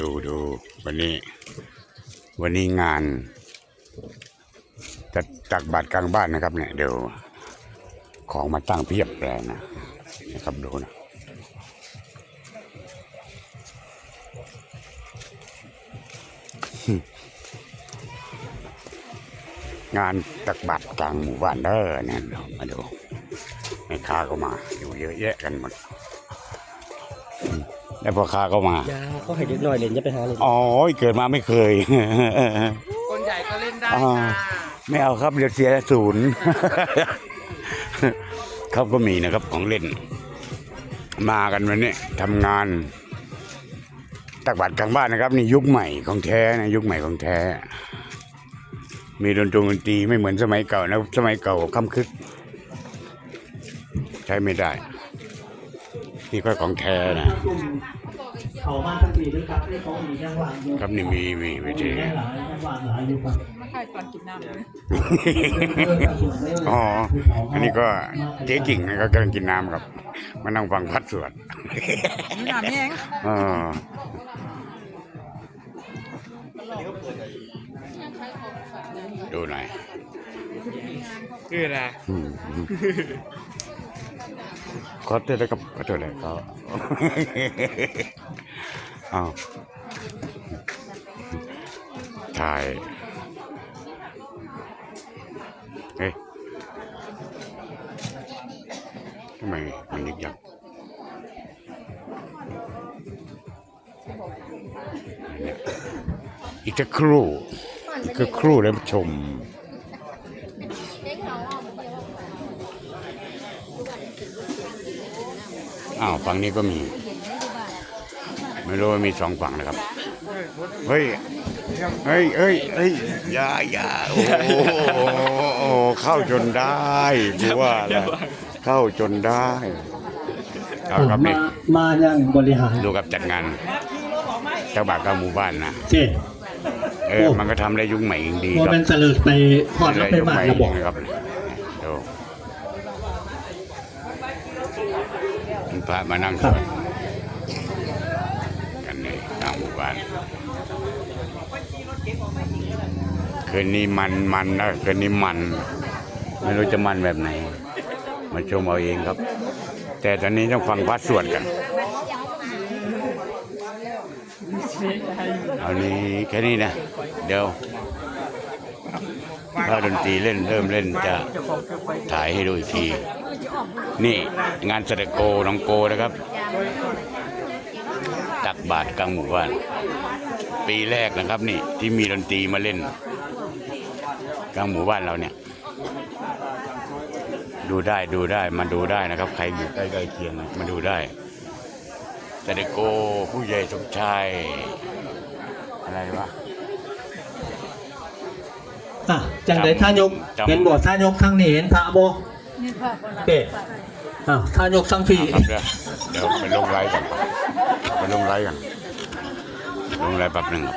ดูดูวันนี้ วันนี้งานจะตักบาตรกลางบ้านนะครับ เนี่ยเดี๋ยวของมาตั้งเพียบเลยนะนะครับดูนะงานตักบาตรกลางหมู่บ้านเด้อเนี่ยมาดูแม่ค้าก็มาอยู่เยอะแยะกันหมด อืมแล้วพ่อค้าก็มา ยาเขาให้เด็กน้อยเล่นจะไปหาเล่นอ๋อเกิดมาไม่เคย คนใหญ่ก็เล่นได้อ่า ค่ะไม่เอาครับเดี๋ยวเสียศูนย์เขาก็มีนะครับของเล่น มากันวันนี้ทำงาน ตักบาตรกลางบ้านนะครับ นี่ยุคใหม่ของแท้นะยุคใหม่ของแท้ มีดนตรีดนตรีไม่เหมือนสมัยเก่านะสมัยเก่าคำคึก ใช้ไม่ได้ นี่ก็ของแท้นะ เขามาทันทีด้วยครับที่เขามีจังหวะอยู่ครับนี่มีมีวิธี หลายจังหวะหลายอยู่ครับไม่ใช่ตอนกินน้ำเลยอ๋อ อันนี้ก็เจ๊กิ่งนะครับกำลังกินน้ำครับ มานั่งฟังพัดสวดนี่น้ำแห้งอ่าดูหน่อย คืออะไร อืมอืม ขอเตือนนะครับขอโทษเลยเขาอ้าวถ่ายเฮ้ยทำไมมันยึกยักเนี่ยอีกสักครู่อีกสักครู่แล้วชม อ้าวฝั่งนี้ก็มี ไม่รู้ว่ามีสองฝั่งนะครับ เฮ้ย เฮ้ยเฮ้ยเฮ้ยอย่าอย่าโอ้โหโอ้โหเข้าจนได้กูว่าแล้วเข้าจนได้เอาครับมานี่มายังบริหารดูกับจัดงานเจ้าบ่าวกับหมู่บ้านนะเจ๊เออมันก็ทำได้ยุคใหม่จริงดีว่าครับเป็นเสลิดไปหอดแล้วไปยุคหมาใหม่ระบอกนะครับดูมั พระมานั่งสวดกันในทางหมู่บ้านคืนนี้มันมันนะคืนนี้มัน ไม่รู้จะมันแบบไหน มาชมเอาเองครับ แต่ตอนนี้ต้องฟังพระสวดกันเอานี้แค่นี้นะ เดี๋ยว ถ้าดนตรีเล่นเริ่มเล่นจะถ่ายให้ดูอีกที นี่งานเสด็จโกน้องโกนะครับ ตักบาทกลางหมู่บ้าน ปีแรกนะครับนี่ที่มีดนตรีมาเล่น กลางหมู่บ้านเราเนี่ย ดูได้ดูได้มาดูได้นะครับ ใครอยู่ใกล้ๆเคียงมาดูได้แต่เด็กโกผู้ใหญ่สมชายอะไรวะ อะจังไดท่านกจำ เห็นบทท่านกทั้งนี้เห็นพระโบเจ๊อ้าวท่านกทั้งพี่ครับเดี๋ยวเดี๋ยวไปลงไลฟ์กันไปลงไลฟ์กันลงไลฟ์แป๊บหนึ่งครับ